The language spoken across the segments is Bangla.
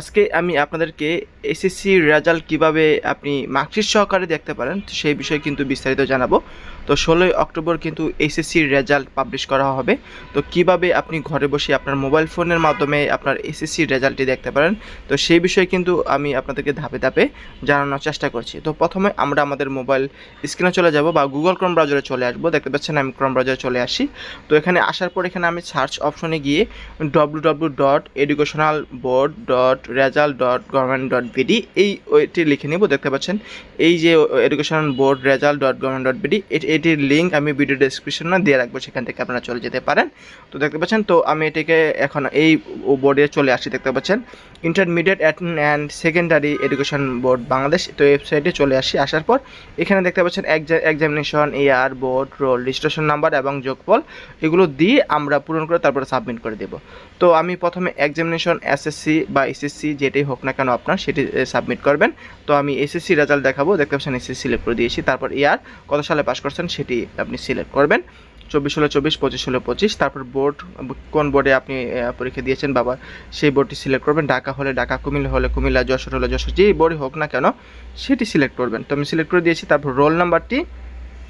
আজকে আমি আপনাদেরকে এসএসসি রেজাল্ট কীভাবে আপনি মার্কশিট সহকারে দেখতে পারেন সেই বিষয়ে কিন্তু বিস্তারিত জানাব। তো ষোলোই অক্টোবর কিন্তু এসএসসি রেজাল্ট পাবলিশ করা হবে। তো কীভাবে আপনি ঘরে বসে আপনার মোবাইল ফোনের মাধ্যমে আপনার এসএসসি রেজাল্টটি দেখতে পারেন, তো সেই বিষয়ে কিন্তু আমি আপনাদেরকে ধাপে ধাপে জানানোর চেষ্টা করছি। তো প্রথমে আমরা আমাদের মোবাইল স্ক্রিনে চলে যাব বা গুগল ক্রোম ব্রাউজারে চলে আসব। দেখতে পাচ্ছেন আমি ক্রোম ব্রাউজারে চলে আসি। তো এখানে আসার পর এখানে আমি সার্চ অপশনে গিয়ে W dot educational board dot result dot government dot BD এই ওইটি লিখে নিব, দেখতে পাচ্ছেন? এই যে education board result dot government dot BD এটির লিঙ্ক আমি ভিডিও ডেসক্রিপশনে দিয়ে রাখব, সেখান থেকে আপনারা চলে যেতে পারেন। তো দেখতে পাচ্ছেন, তো আমি এটিকে এখন এই বোর্ডে চলে আসছি, দেখতে পাচ্ছেন? Intermediate and secondary education board Bangladesh, তো ওয়েবসাইটে চলে আসি আসার পর এখানে দেখতে পাচ্ছেন examination year board roll registration number এবং যোগফল, এগুলো দিয়ে আমরা পূরণ করে তারপরে সাবমিট করে দেব। তো আমি প্রথমে এক্সামিনেশন এসএসসি বা এসএসসি যেটাই হোক না কেন আপনার সেটি সাবমিট করবেন। তো আমি এসএসসি রেজাল্ট দেখাবো, দেখতে পাচ্ছেন এসএসসি সিলেক্ট করে দিয়েছি। তারপর ইয়ার, কত সালে পাস করছেন সেটি আপনি সিলেক্ট করবেন। চব্বিশ হলো চব্বিশ, পঁচিশ হলো পঁচিশ। তারপর বোর্ড কোন বোর্ডে আপনি পরীক্ষা দিয়েছেন বাবা, সেই বোর্ডটি সিলেক্ট করবেন। ঢাকা হলে ঢাকা, কুমিল্লা হলে কুমিল্লা, যশোর হলে যশোর, যেই বোর্ডই হোক না কেন, সেটি সিলেক্ট করবেন। তো আমি সিলেক্ট করে দিয়েছি। তারপর রোল নাম্বারটি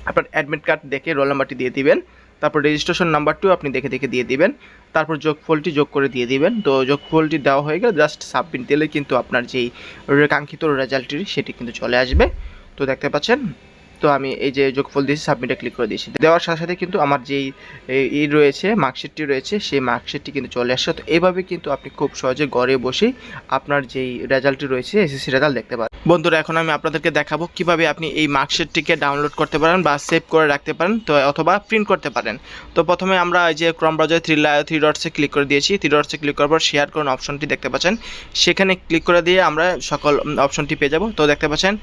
আপনার অ্যাডমিট কার্ড দেখে রোল নাম্বারটি দিয়ে দিবেন। তারপর রেজিস্ট্রেশন নাম্বারটিও আপনি দেখে দেখে দিয়ে দিবেন। তারপর যোগফলটি যোগ করে দিয়ে দিবেন। তো যোগফলটি দেওয়া হয়ে গেলে জাস্ট সাবমিট দিলে কিন্তু আপনার যেই কাঙ্ক্ষিত রেজাল্টটি সেটি কিন্তু চলে আসবে। তো দেখতে পাচ্ছেন? তো আমি এই যে যোগফল দিয়েছি সাবমিটে ক্লিক করে দিয়েছি। দেওয়ার সাথে সাথে কিন্তু আমার যেই ই রয়েছে মার্কশিটটি রয়েছে, সেই মার্কশিটটি কিন্তু চলে আসছে। তো এইভাবে কিন্তু আপনি খুব সহজে ঘরে বসেই আপনার যেই রেজাল্টটি রয়েছে এসএসসি রেজাল্ট দেখতে পারেন। বন্ধুরা, এখন আমি আপনাদেরকে দেখাবো কীভাবে আপনি এই মার্কশিটটিকে ডাউনলোড করতে পারেন বা সেভ করে রাখতে পারেন, তো অথবা প্রিন্ট করতে পারেন। তো প্রথমে আমরা এই যে ক্রম ব্রাউজার থ্রি থ্রি ডটসে ক্লিক করে দিয়েছি। থ্রি ডটসে ক্লিক করার পর শেয়ার করুন অপশনটি দেখতে পাচ্ছেন। সেখানে ক্লিক করে দিয়ে আমরা সকল অপশনটি পেয়ে যাব। তো দেখতে পাচ্ছেন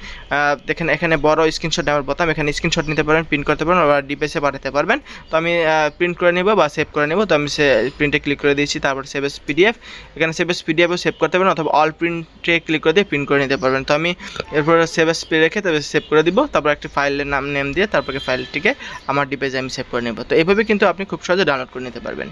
দেখেন এখানে বড় স্ক্রিনশট বোতাম এখানে স্ক্রিনশট নিতে পারেন প্রিন্ট করতে পারেন আবার ডিপিএসে পাঠাতে পারবেন। তো আমি প্রিন্ট করে নেব বা সেভ করে নেব। তো আমি সে প্রিন্টে ক্লিক করে দিয়েছি, তারপর সেভ এস পিডিএফ এখানে সেভ এস পিডিএফও সেভ করতে পারেন অথবা অল প্রিন্টে ক্লিক করে দিয়ে প্রিন্ট করে নিতে পারবেন। তো আমি এরপর সেভ এস পি রেখে তবে সেভ করে দিব, তারপর একটি ফাইলের নাম নেম দিয়ে তারপরে ফাইলটিকে আমার ডিপেজে আমি সেভ করে নেব। তো এইভাবে কিন্তু আপনি খুব সহজে ডাউনলোড করে নিতে পারবেন।